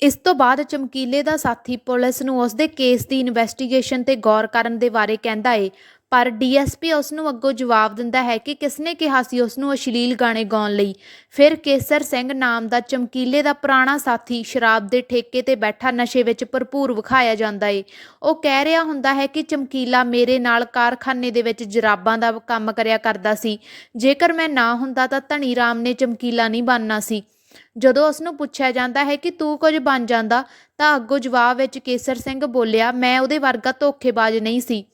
ਇਸ ਤੋਂ ਬਾਅਦ ਚਮਕੀਲੇ ਦਾ ਸਾਥੀ ਪੁਲਿਸ ਨੂੰ ਉਸ ਦੇ ਕੇਸ ਦੀ ਇਨਵੈਸਟੀਗੇਸ਼ਨ ਤੇ ਗੌਰ ਕਰਨ ਦੇ ਬਾਰੇ ਕਹਿੰਦਾ ਏ। ਪਰ ਡੀਐਸਪੀ ਉਸ ਨੂੰ ਅੱਗੋਂ ਜਵਾਬ ਦਿੰਦਾ ਹੈ ਕਿ ਕਿਸਨੇ ਕਿਹਾ ਸੀ ਉਸ ਨੂੰ ਅਸ਼ਲੀਲ ਗਾਣੇ ਗਾਉਣ ਲਈ। ਫਿਰ ਕੇਸਰ ਸਿੰਘ ਨਾਮ ਦਾ ਚਮਕੀਲੇ ਦਾ ਪੁਰਾਣਾ ਸਾਥੀ ਸ਼ਰਾਬ ਦੇ ਠੇਕੇ ਤੇ ਬੈਠਾ ਨਸ਼ੇ ਵਿੱਚ ਭਰਪੂਰ ਵਿਖਾਇਆ ਜਾਂਦਾ ਏ। ਉਹ ਕਹਿ ਰਿਹਾ ਹੁੰਦਾ ਹੈ ਕਿ ਚਮਕੀਲਾ ਮੇਰੇ ਨਾਲ ਕਾਰਖਾਨੇ ਦੇ ਵਿੱਚ ਜਰਾਬਾਂ ਦਾ ਕੰਮ ਕਰਿਆ ਕਰਦਾ ਸੀ। ਜੇਕਰ ਮੈਂ ਨਾ ਹੁੰਦਾ ਤਾਂ ਧਨੀ ਰਾਮ ਨੇ ਚਮਕੀਲਾ ਨਹੀਂ ਬਣਨਾ ਸੀ। ਜਦੋਂ ਉਸ ਨੂੰ ਪੁੱਛਿਆ ਜਾਂਦਾ ਹੈ ਕਿ ਤੂੰ ਕੁਝ ਬਣ ਜਾਂਦਾ, ਤਾਂ ਅੱਗੋਂ ਜਵਾਬ ਵਿੱਚ ਕੇਸਰ ਸਿੰਘ ਬੋਲਿਆ, ਮੈਂ ਉਹਦੇ ਵਰਗਾ ਧੋਖੇਬਾਜ਼ ਨਹੀਂ ਸੀ।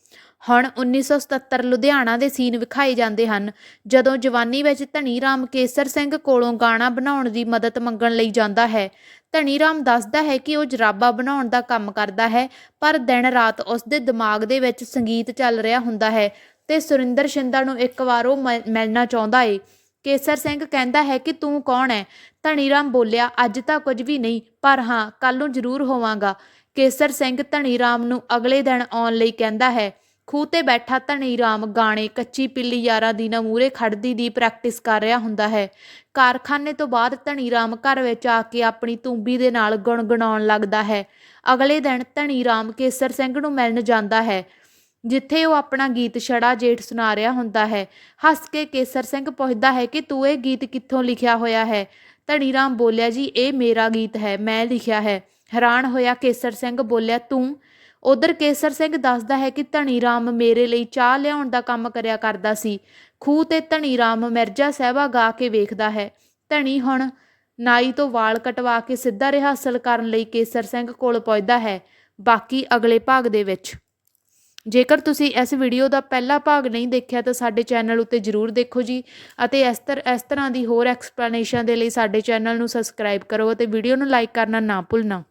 ਹੁਣ 1977 ਲੁਧਿਆਣਾ ਦੇ ਸੀਨ ਵਿਖਾਏ ਜਾਂਦੇ ਹਨ, ਜਦੋਂ ਜਵਾਨੀ ਵਿੱਚ ਧਨੀ ਰਾਮ ਕੇਸਰ ਸਿੰਘ ਕੋਲੋਂ ਗਾਣਾ ਬਣਾਉਣ ਦੀ ਮਦਦ ਮੰਗਣ ਲਈ ਜਾਂਦਾ ਹੈ। ਧਨੀ ਰਾਮ ਦੱਸਦਾ ਹੈ ਕਿ ਉਹ ਜਰਾਬਾ ਬਣਾਉਣ ਦਾ ਕੰਮ ਕਰਦਾ ਹੈ, ਪਰ ਦਿਨ ਰਾਤ ਉਸ ਦੇ ਦਿਮਾਗ ਦੇ ਵਿੱਚ ਸੰਗੀਤ ਚੱਲ ਰਿਹਾ ਹੁੰਦਾ ਹੈ ਤੇ ਸੁਰਿੰਦਰ ਸ਼ਿੰਦਾ ਨੂੰ ਇੱਕ ਵਾਰ ਉਹ ਮਿਲਣਾ ਚਾਹੁੰਦਾ ਏ। ਕੇਸਰ ਸਿੰਘ ਕਹਿੰਦਾ ਹੈ ਕਿ ਤੂੰ ਕੌਣ ਹੈ? ਧਨੀ ਰਾਮ ਬੋਲਿਆ, ਅੱਜ ਤਾਂ ਕੁਝ ਵੀ ਨਹੀਂ, ਪਰ ਹਾਂ ਕੱਲ ਨੂੰ ਜ਼ਰੂਰ ਹੋਵਾਂਗਾ। ਕੇਸਰ ਸਿੰਘ ਧਨੀ ਰਾਮ ਨੂੰ ਅਗਲੇ ਦਿਨ ਆਉਣ ਲਈ ਕਹਿੰਦਾ ਹੈ, ਖੂਹ ਤੇ ਬੈਠਾ ਧਨੀ ਰਾਮ ਗਾਣੇ ਕੱਚੀ ਪਿੱਲੀ ਯਾਰਾਂ ਦੀ ਨਾ ਮੂਰੇ ਖੜਦੀ ਦੀ ਪ੍ਰੈਕਟਿਸ ਕਰ ਰਿਹਾ ਹੁੰਦਾ ਹੈ। ਕਾਰਖਾਨੇ ਤੋਂ ਬਾਅਦ ਧਨੀ ਰਾਮ ਘਰ ਵਿੱਚ ਆ ਕੇ ਆਪਣੀ ਤੂੰਬੀ ਦੇ ਨਾਲ ਗੁਣਗੁਣਾਉਣ ਲੱਗਦਾ ਹੈ। ਅਗਲੇ ਦਿਨ ਧਨੀ ਰਾਮ ਕੇਸਰ ਸਿੰਘ ਨੂੰ ਮਿਲਣ ਜਾਂਦਾ ਹੈ। ਜਿੱਥੇ ਉਹ ਆਪਣਾ ਗੀਤ ਛੜਾ ਜੇਠ ਸੁਣਾ ਰਿਹਾ ਹੁੰਦਾ ਹੈ, ਹੱਸ ਕੇ ਕੇਸਰ ਸਿੰਘ ਪੁੱਛਦਾ ਹੈ ਕਿ ਤੂੰ ਇਹ ਗੀਤ ਕਿੱਥੋਂ ਲਿਖਿਆ ਹੋਇਆ ਹੈ? ਧਨੀ ਰਾਮ ਬੋਲਿਆ, ਜੀ, ਇਹ ਮੇਰਾ ਗੀਤ ਹੈ, ਮੈਂ ਲਿਖਿਆ ਹੈ। ਹੈਰਾਨ ਹੋਇਆ ਕੇਸਰ ਸਿੰਘ ਬੋਲਿਆ, ਤੂੰ? ਉਧਰ ਕੇਸਰ ਸਿੰਘ ਦੱਸਦਾ ਹੈ ਕਿ ਧਨੀ ਰਾਮ ਮੇਰੇ ਲਈ ਚਾਹ ਲਿਆਉਣ ਦਾ ਕੰਮ ਕਰਿਆ ਕਰਦਾ ਸੀ। ਖੂਹ ਤੇ ਧਨੀ ਰਾਮ ਮਿਰਜ਼ਾ ਸਹਿਬਾ ਗਾ ਕੇ ਵੇਖਦਾ ਹੈ। ਧਨੀ ਹੁਣ ਨਾਈ ਤੋਂ ਵਾਲ ਕਟਵਾ ਕੇ ਸਿੱਧਾ ਰਿਹਾਸਲ ਕਰਨ ਲਈ ਕੇਸਰ ਸਿੰਘ ਕੋਲ ਪਹੁੰਚਦਾ ਹੈ, ਬਾਕੀ ਅਗਲੇ ਭਾਗ ਦੇ ਵਿੱਚ। ਜੇਕਰ ਤੁਸੀਂ ਇਸ ਵੀਡੀਓ ਦਾ ਪਹਿਲਾ ਭਾਗ ਨਹੀਂ ਦੇਖਿਆ, ਤਾਂ ਸਾਡੇ ਚੈਨਲ ਉੱਤੇ ਜਰੂਰ ਦੇਖੋ ਜੀ ਅਤੇ ਇਸ ਤਰ, ਇਸ ਤਰ੍ਹਾਂ ਦੀ ਹੋਰ ਐਕਸਪਲੇਨੇਸ਼ਨ ਦੇ ਲਈ ਸਾਡੇ ਚੈਨਲ ਨੂੰ ਸਬਸਕ੍ਰਾਈਬ ਕਰੋ ਅਤੇ ਵੀਡੀਓ ਨੂੰ ਲਾਈਕ ਕਰਨਾ ਨਾ ਭੁੱਲਣਾ।